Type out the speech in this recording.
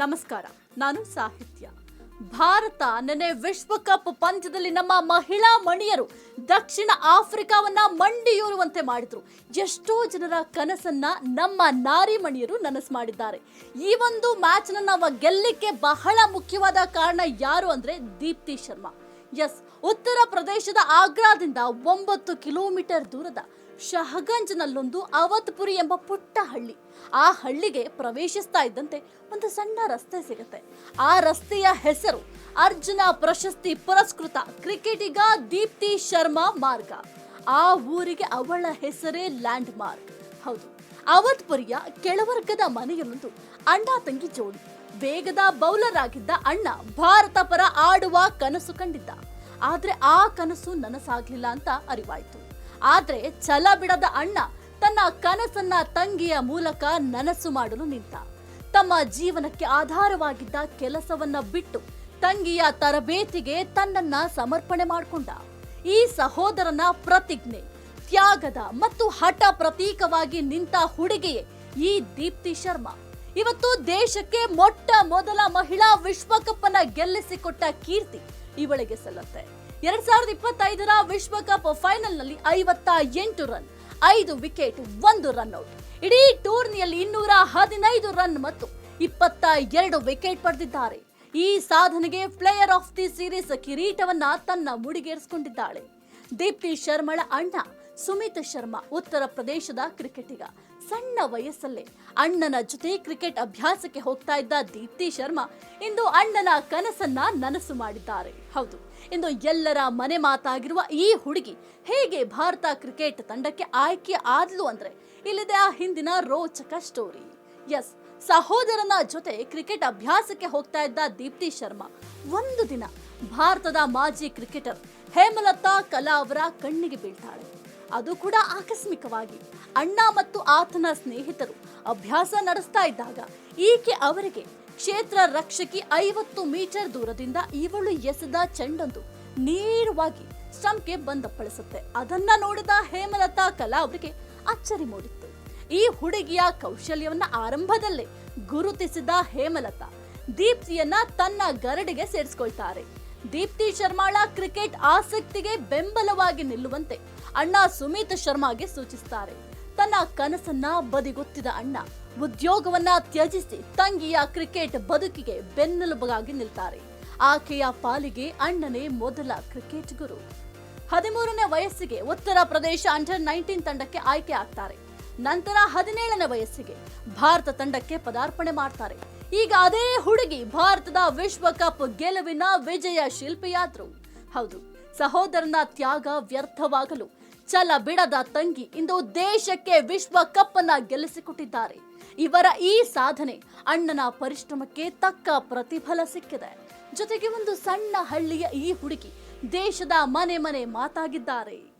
ನಮಸ್ಕಾರ, ನಾನು ಸಾಹಿತ್ಯ. ಭಾರತ ನೆನೆ ವಿಶ್ವಕಪ್ ಪಂದ್ಯದಲ್ಲಿ ನಮ್ಮ ಮಹಿಳಾ ಮಣಿಯರು ದಕ್ಷಿಣ ಆಫ್ರಿಕಾವನ್ನ ಮಂಡಿಯೂರುವಂತೆ ಮಾಡಿದ್ರು. ಎಷ್ಟೋ ಜನರ ಕನಸನ್ನ ನಮ್ಮ ನಾರಿ ಮಣಿಯರು ನನಸು ಮಾಡಿದ್ದಾರೆ. ಈ ಒಂದು ಮ್ಯಾಚ್ನ ನಾವು ಗೆಲ್ಲಕ್ಕೆ ಬಹಳ ಮುಖ್ಯವಾದ ಕಾರಣ ಯಾರು ಅಂದ್ರೆ ದೀಪ್ತಿ ಶರ್ಮಾ. ಎಸ್ ಉತ್ತರ ಪ್ರದೇಶದ ಆಗ್ರಾದಿಂದ ಒಂಬತ್ತು ಕಿಲೋಮೀಟರ್ ದೂರದ ಶಹಗಂಜ್ನಲ್ಲೊಂದು ಅವತ್ಪುರಿ ಎಂಬ ಪುಟ್ಟ ಹಳ್ಳಿ. ಆ ಹಳ್ಳಿಗೆ ಪ್ರವೇಶಿಸ್ತಾ ಇದ್ದಂತೆ ಒಂದು ಸಣ್ಣ ರಸ್ತೆ ಸಿಗುತ್ತೆ. ಆ ರಸ್ತೆಯ ಹೆಸರು ಅರ್ಜುನ ಪ್ರಶಸ್ತಿ ಪುರಸ್ಕೃತ ಕ್ರಿಕೆಟಿಗ ದೀಪ್ತಿ ಶರ್ಮಾ ಮಾರ್ಗ. ಆ ಊರಿಗೆ ಅವಳ ಹೆಸರೇ ಲ್ಯಾಂಡ್ ಮಾರ್ಕ್ ಹೌದು, ಅವತ್ಪುರಿಯ ಕೆಳವರ್ಗದ ಮನೆಯಲ್ಲೊಂದು ಅಣ್ಣ ತಂಗಿ ಜೋಡಿ. ವೇಗದ ಬೌಲರ್ ಆಗಿದ್ದ ಅಣ್ಣ ಭಾರತ ಪರ ಆಡುವ ಕನಸು ಕಂಡಿದ್ದ. ಆದ್ರೆ ಆ ಕನಸು ನನಸಾಗ್ಲಿಲ್ಲ ಅಂತ ಅರಿವಾಯ್ತು. ಆದ್ರೆ ಛಲ ಬಿಡದ ಅಣ್ಣ ತನ್ನ ಕನಸನ್ನ ತಂಗಿಯ ಮೂಲಕ ನನಸು ಮಾಡಲು ನಿಂತ. ತಮ್ಮ ಜೀವನಕ್ಕೆ ಆಧಾರವಾಗಿದ್ದ ಕೆಲಸವನ್ನ ಬಿಟ್ಟು ತಂಗಿಯ ತರಬೇತಿಗೆ ತನ್ನನ್ನ ಸಮರ್ಪಣೆ ಮಾಡಿಕೊಂಡ. ಈ ಸಹೋದರನ ಪ್ರತಿಜ್ಞೆ, ತ್ಯಾಗದ ಮತ್ತು ಹಠ ಪ್ರತೀಕವಾಗಿ ನಿಂತ ಹುಡುಗಿಯೇ ಈ ದೀಪ್ತಿ ಶರ್ಮಾ. ಇವತ್ತು ದೇಶಕ್ಕೆ ಮೊಟ್ಟ ಮೊದಲ ಮಹಿಳಾ ವಿಶ್ವಕಪ್ ಅನ್ನ ಗೆಲ್ಲಿಸಿಕೊಟ್ಟ ಕೀರ್ತಿ ಇವಳಿಗೆ ಸಲ್ಲುತ್ತೆ. ಎರಡ್ ಸಾವಿರದ ಇಪ್ಪತ್ತೈದರ ವಿಶ್ವಕಪ್ ಫೈನಲ್ನಲ್ಲಿ ಐವತ್ತ ಎಂಟು ರನ್, ಐದು ವಿಕೆಟ್, ಒಂದು ರನ್ ಔಟ್. ಇಡೀ ಟೂರ್ನಿಯಲ್ಲಿ ಇನ್ನೂರ ಹದಿನೈದು ರನ್ ಮತ್ತು ಇಪ್ಪತ್ತ ಎರಡು ವಿಕೆಟ್ ಪಡೆದಿದ್ದಾರೆ. ಈ ಸಾಧನೆಗೆ ಪ್ಲೇಯರ್ ಆಫ್ ದಿ ಸೀರೀಸ್ ಕಿರೀಟವನ್ನ ತನ್ನ ಮುಡಿಗೇರಿಸಿಕೊಂಡಿದ್ದಾಳೆ. ದೀಪ್ತಿ ಶರ್ಮಳ ಅಣ್ಣ ಸುಮಿತ್ ಶರ್ಮಾ ಉತ್ತರ ಪ್ರದೇಶದ ಕ್ರಿಕೆಟಿಗ. ಸಣ್ಣ ವಯಸ್ಸಲ್ಲೇ ಅಣ್ಣನ ಜೊತೆ ಕ್ರಿಕೆಟ್ ಅಭ್ಯಾಸಕ್ಕೆ ಹೋಗ್ತಾ ಇದ್ದ ದೀಪ್ತಿ ಶರ್ಮಾ ಇಂದು ಅಣ್ಣನ ಕನಸನ್ನ ನನಸು ಮಾಡಿದ್ದಾರೆ. ಹೌದು, ಇಂದು ಎಲ್ಲರ ಮನೆ ಮಾತಾಗಿರುವ ಈ ಹುಡುಗಿ ಹೇಗೆ ಭಾರತ ಕ್ರಿಕೆಟ್ ತಂಡಕ್ಕೆ ಆಯ್ಕೆ ಆದ್ಲು ಅಂದ್ರೆ ಇಲ್ಲಿದೆ ಆ ಹಿಂದಿನ ರೋಚಕ ಸ್ಟೋರಿ ಎಸ್ ಸಹೋದರನ ಜೊತೆ ಕ್ರಿಕೆಟ್ ಅಭ್ಯಾಸಕ್ಕೆ ಹೋಗ್ತಾ ಇದ್ದ ದೀಪ್ತಿ ಶರ್ಮಾ ಒಂದು ದಿನ ಭಾರತದ ಮಾಜಿ ಕ್ರಿಕೆಟರ್ ಹೇಮಲತಾ ಕಲಾ ಅವರ ಕಣ್ಣಿಗೆ ಬೀಳ್ತಾಳೆ. ಅದು ಕೂಡ ಆಕಸ್ಮಿಕವಾಗಿ. ಅಣ್ಣ ಮತ್ತು ಆತನ ಸ್ನೇಹಿತರು ಅಭ್ಯಾಸ ನಡೆಸ್ತಾ ಇದ್ದಾಗ ಈಕೆ ಅವರಿಗೆ ಕ್ಷೇತ್ರ ರಕ್ಷಕಿ ಐವತ್ತು ಮೀಟರ್ ದೂರದಿಂದ ಇವಳು ಎಸೆದ ಚೆಂಡೊಂದು ನೇರವಾಗಿ ಸ್ಟಂಪ್ಗೆ ಬಂದಪ್ಪಳಿಸುತ್ತೆ. ಅದನ್ನ ನೋಡಿದ ಹೇಮಲತಾ ಕಲಾ ಅವರಿಗೆ ಅಚ್ಚರಿ ಮೂಡಿತ್ತು. ಈ ಹುಡುಗಿಯ ಕೌಶಲ್ಯವನ್ನ ಆರಂಭದಲ್ಲೇ ಗುರುತಿಸಿದ ಹೇಮಲತಾ ದೀಪ್ತಿಯನ್ನ ತನ್ನ ಗರಡಿಗೆ ಸೇರಿಸ್ಕೊಳ್ತಾರೆ. ದೀಪ್ತಿ ಶರ್ಮಾಳ ಕ್ರಿಕೆಟ್ ಆಸಕ್ತಿಗೆ ಬೆಂಬಲವಾಗಿ ನಿಲ್ಲುವಂತೆ ಅಣ್ಣ ಸುಮಿತ್ ಶರ್ಮಾಗೆ ಸೂಚಿಸುತ್ತಾರೆ ತನ್ನ ಕನಸನ್ನ ಬದಿಗೊತ್ತಿದ ಅಣ್ಣ ಉದ್ಯೋಗವನ್ನ ತ್ಯಜಿಸಿ ತಂಗಿಯ ಕ್ರಿಕೆಟ್ ಬದುಕಿಗೆ ಬೆನ್ನೆಲುಬಾಗಿ ನಿಲ್ತಾರೆ. ಆಕೆಯ ಪಾಲಿಗೆ ಅಣ್ಣನೇ ಮೊದಲ ಕ್ರಿಕೆಟ್ ಗುರು. ಹದಿಮೂರನೇ ವಯಸ್ಸಿಗೆ ಉತ್ತರ ಪ್ರದೇಶ ಅಂಡರ್ ನೈನ್ಟೀನ್ ತಂಡಕ್ಕೆ ಆಯ್ಕೆ ಆಗ್ತಾರೆ. ನಂತರ ಹದಿನೇಳನೇ ವಯಸ್ಸಿಗೆ ಭಾರತ ತಂಡಕ್ಕೆ ಪದಾರ್ಪಣೆ ಮಾಡ್ತಾರೆ. ಈಗ ಅದೇ ಹುಡುಗಿ ಭಾರತದ ವಿಶ್ವಕಪ್ ಗೆಲುವಿನ ವಿಜಯ ಶಿಲ್ಪಿಯಾದ್ರು. ಹೌದು, ಸಹೋದರನ ತ್ಯಾಗ ವ್ಯರ್ಥವಾಗಲು ಛಲ ಬಿಡದ ತಂಗಿ ಇಂದು ದೇಶಕ್ಕೆ ವಿಶ್ವಕಪ್ ಅನ್ನ ಗೆಲ್ಲಿಸಿಕೊಟ್ಟಿದ್ದಾರೆ. ಇವರ ಈ ಸಾಧನೆ ಅಣ್ಣನ ಪರಿಶ್ರಮಕ್ಕೆ ತಕ್ಕ ಪ್ರತಿಫಲ ಸಿಕ್ಕಿದೆ. ಜೊತೆಗೆ ಒಂದು ಸಣ್ಣ ಹಳ್ಳಿಯ ಈ ಹುಡುಗಿ ದೇಶದ ಮನೆ ಮನೆ ಮಾತಾಗಿದ್ದಾರೆ.